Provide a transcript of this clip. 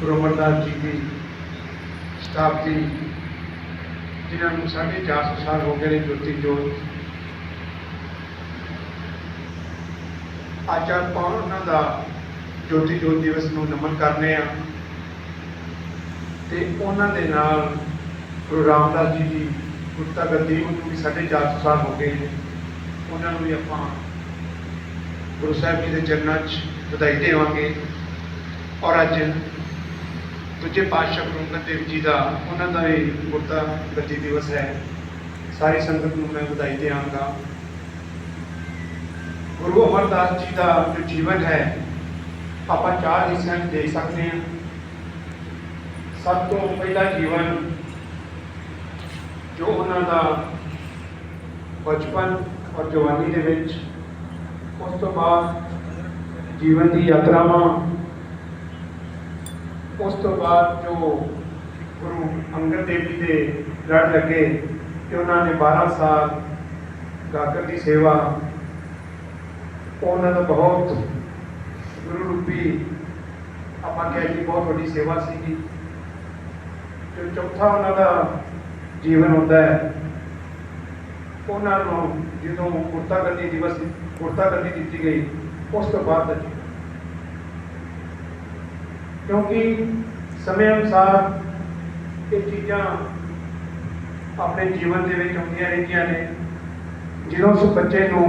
ਗੁਰੂ ਅਮਰਦਾਸ ਜੀ ਦੀ ਸ਼ਤਾਬਦੀ ਜਿਨ੍ਹਾਂ ਨੂੰ ਸਾਢੇ ਚਾਰ ਸੌ ਸਾਲ ਹੋ ਗਏ ਨੇ ਜੋਤੀ ਜੋਤ। ਅੱਜ ਆਪਾਂ ਉਹਨਾਂ ਦਾ ਜੋਤੀ ਜੋਤ ਦਿਵਸ ਨੂੰ ਨਮਨ ਕਰਨੇ ਆ। ਤੇ ਉਹਨਾਂ ਦੇ ਨਾਲ ਗੁਰੂ ਰਾਮਦਾਸ ਜੀ ਦੀ ਗੁਰਤਾ ਗੱਦੀ ਉਹਨੂੰ ਵੀ ਸਾਢੇ ਚਾਰ ਸੌ ਸਾਲ ਹੋ ਗਏ ਨੇ। ਉਹਨਾਂ ਨੂੰ ਵੀ ਆਪਾਂ ਗੁਰੂ ਸਾਹਿਬ ਜੀ ਦੇ ਚਰਨਾਂ 'ਚ ਵਧਾਈ ਦੇਵਾਂਗੇ। ਔਰ ਅੱਜ ਦੂਜੇ ਪਾਤਸ਼ਾਹ ਗੁਰੂ ਅੰਗਦ ਦੇਵ ਜੀ ਦਾ ਉਹਨਾਂ ਦਾ ਵੀ ਗੁਰਤਾ ਗੱਦੀ ਦਿਵਸ ਹੈ। ਸਾਰੀ ਸੰਗਤ ਨੂੰ ਮੈਂ ਵਧਾਈ ਦਿਆਂਗਾ। ਗੁਰੂ ਅਮਰਦਾਸ ਜੀ ਦਾ ਜੋ ਜੀਵਨ ਹੈ, ਆਪਾਂ ਚਾਰ ਹਿੱਸਿਆਂ 'ਚ ਦੇਖ ਸਕਦੇ ਹਾਂ। ਸਭ ਤੋਂ ਪਹਿਲਾ ਜੀਵਨ ਜੋ ਉਹਨਾਂ ਦਾ ਬਚਪਨ ਔਰ ਜਵਾਨੀ ਦੇ ਵਿੱਚ, ਉਸ ਤੋਂ ਬਾਅਦ ਜੀਵਨ ਦੀ ਯਾਤਰਾਵਾਂ ਉਸ ਤੋਂ ਬਾਅਦ ਜੋ ਗੁਰੂ ਅੰਗਦ ਦੇਵ ਜੀ ਦੇ ਲੜ ਲੱਗੇ ਕਿ ਉਹਨਾਂ ਨੇ 12 ਸਾਲ ਗਾਗਰ ਦੀ ਸੇਵਾ, ਉਹਨਾਂ ਦਾ ਬਹੁਤ ਗੁਰੂ ਰੂਪੀ ਆਪਾਂ ਕਹਿ ਜੀ ਬਹੁਤ ਵੱਡੀ ਸੇਵਾ ਸੀਗੀ। ਜੋ ਚੌਥਾ ਉਹਨਾਂ ਦਾ ਜੀਵਨ ਹੁੰਦਾ ਹੈ। ਉਹਨਾਂ ਨੂੰ ਜਦੋਂ ਕੁਰਤਾ ਗੱਦੀ ਦਿਵਸ ਕੁਰਤਾ ਗੱਦੀ ਦਿੱਤੀ ਗਈ, ਉਸ ਤੋਂ ਬਾਅਦ ਦਾ ਕਿਉਂਕਿ ਸਮੇਂ ਅਨੁਸਾਰ ਇਹ ਚੀਜ਼ਾਂ ਆਪਣੇ ਜੀਵਨ ਦੇ ਵਿੱਚ ਆਉਂਦੀਆਂ ਰਹਿੰਦੀਆਂ ਨੇ। ਜਦੋਂ ਉਸ ਬੱਚੇ ਨੂੰ